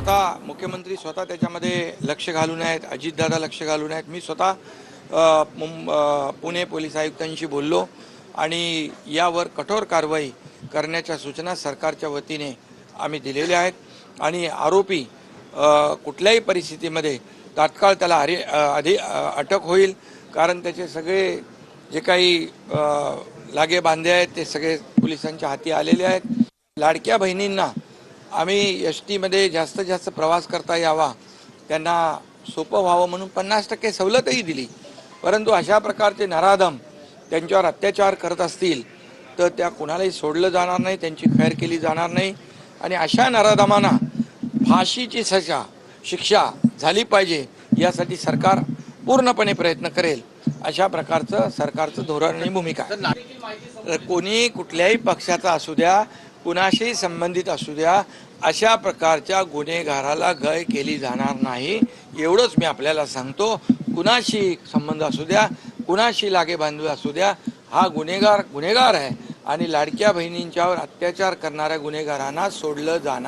स्वतः मुख्यमंत्री स्वतः त्याच्यामध्ये लक्ष घालून आहेत अजितदादा लक्ष घालून आहेत. मी स्वतः मुं पुणे पोलीस आयुक्तांशी बोललो आणि यावर कठोर कारवाई करण्याच्या सूचना सरकारच्या वतीने आम्ही दिलेल्या आहेत. आणि आरोपी कुठल्याही परिस्थितीमध्ये तात्काळ त्याला अरे आधी अटक होईल. कारण त्याचे सगळे जे काही लागे बांधे आहेत ते सगळे पोलिसांच्या हाती आलेले आहेत. लाडक्या बहिणींना आम्ही एस टीमध्ये जास्तीत जास्त प्रवास करता यावा. त्यांना सोपं व्हावं म्हणून पन्नास टक्के सवलतही दिली. परंतु अशा प्रकारचे नराधम त्यांच्यावर अत्याचार करत असतील तर त्या कुणालाही सोडलं जाणार नाही त्यांची खैर केली जाणार नाही. आणि अशा नराधमांना फाशीची सजा शिक्षा झाली पाहिजे यासाठी सरकार पूर्णपणे प्रयत्न करेल. अशा प्रकारचं सरकारचं धोरण आणि भूमिका कोणी कुठल्याही पक्षाचा असू द्या कुणाशी संबंधित असू द्या अशा प्रकारच्या गुन्हेगाराला गय केली जाणार नाही. एवढंच मी आपल्याला सांगतो. कुणाशी संबंध असू द्या कुणाशी लागे बांधू असू द्या हा गुन्हेगार गुन्हेगार आहे. आणि लाडक्या बहिणींच्यावर अत्याचार करणाऱ्या गुन्हेगारांना सोडलं जाणार